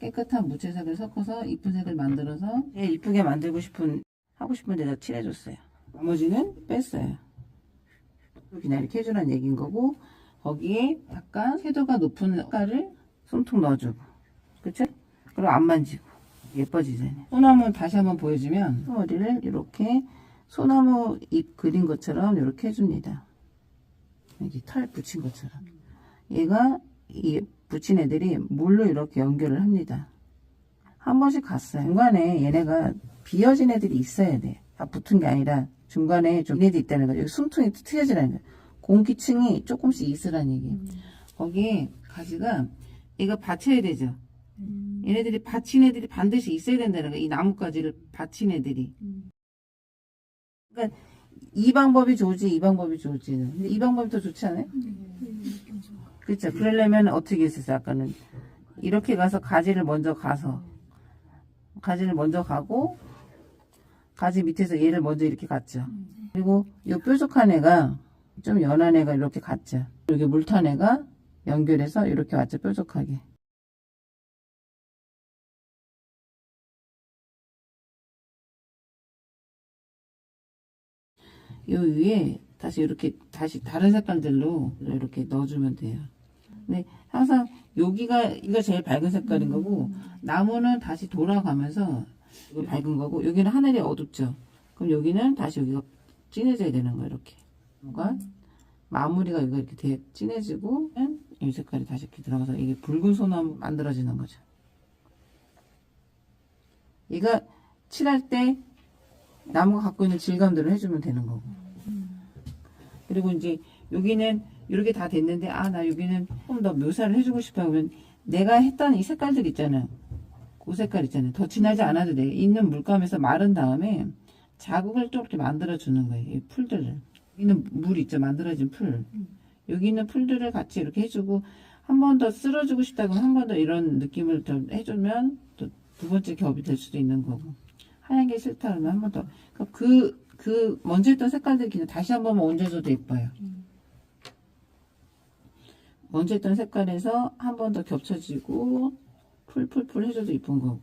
깨끗한 무채색을 섞어서 이쁜 색을 만들어서 제일 이쁘게 만들고 싶은 하고 싶은 데다 칠해줬어요. 나머지는 뺐어요. 그냥 이렇게 해주라는 얘기인 거고 거기에 약간 채도가 높은 색깔을 솜통 넣어주고 그쵸? 그리고 안 만지고 예뻐지잖아요. 소나무 다시 한번 보여주면 머리를 이렇게 소나무 잎 그린 것처럼 이렇게 해줍니다. 여기 털 붙인 것처럼. 얘가 이 붙인 애들이 물로 이렇게 연결을 합니다. 한 번씩 갔어요. 중간에 얘네가 비어진 애들이 있어야 돼. 다 붙은 게 아니라 중간에 좀 얘네들 있다는 거죠. 여기 숨통이 트여지라는 거예요. 공기층이 조금씩 있으라는 얘기예요. 거기에 가지가 얘가 받쳐야 되죠. 얘네들이 받친 애들이 반드시 있어야 된다는 거예요. 이 나뭇가지를 받친 애들이. 그러니까 이 방법이 좋을지 이 방법이 좋을지는. 근데 이 방법이 더 좋지 않아요? 그렇죠. 그러려면 어떻게 했었어요? 아까는 이렇게 가서 가지를 먼저 가서 가지를 먼저 가고 가지 밑에서 얘를 먼저 이렇게 갔죠. 그리고 이 뾰족한 애가 좀 연한 애가 이렇게 갔죠. 여기 물탄 애가 연결해서 이렇게 왔죠. 뾰족하게. 요 위에 다시 이렇게 다시 다른 색깔들로 이렇게 넣어주면 돼요. 근데 항상 여기가 이거 제일 밝은 색깔인 거고 나무는 다시 돌아가면서 이거 밝은 거고 여기는 하늘이 어둡죠. 그럼 여기는 다시 여기가 진해져야 되는 거예요. 이렇게 뭔가 마무리가 여기가 이렇게 돼 진해지고 이 색깔이 다시 이렇게 들어가서 이게 붉은 소나무 만들어지는 거죠. 얘가 칠할 때 나무가 갖고 있는 질감들을 해주면 되는 거고. 그리고 이제 여기는 이렇게 다 됐는데 아 나 여기는 좀더 묘사를 해주고 싶어 하면 내가 했던 이 색깔들 있잖아요. 그 색깔 있잖아요. 더 진하지 않아도 돼. 있는 물감에서 마른 다음에 자국을 좀 이렇게 만들어 주는 거예요. 이 풀들을. 여기는 물 있죠. 만들어진 풀. 여기 있는 풀들을 같이 이렇게 해주고 한 번 더 쓸어주고 싶다 그러면 한 번 더 이런 느낌을 좀 해주면 또 두 번째 겹이 될 수도 있는 거고 하얀 게 싫다 그러면 한 번 더. 그, 그, 먼저 했던 색깔들 그냥 다시 한 번만 얹어줘도 예뻐요. 먼저 했던 색깔에서 한 번 더 겹쳐지고 풀풀풀 해줘도 이쁜 거고.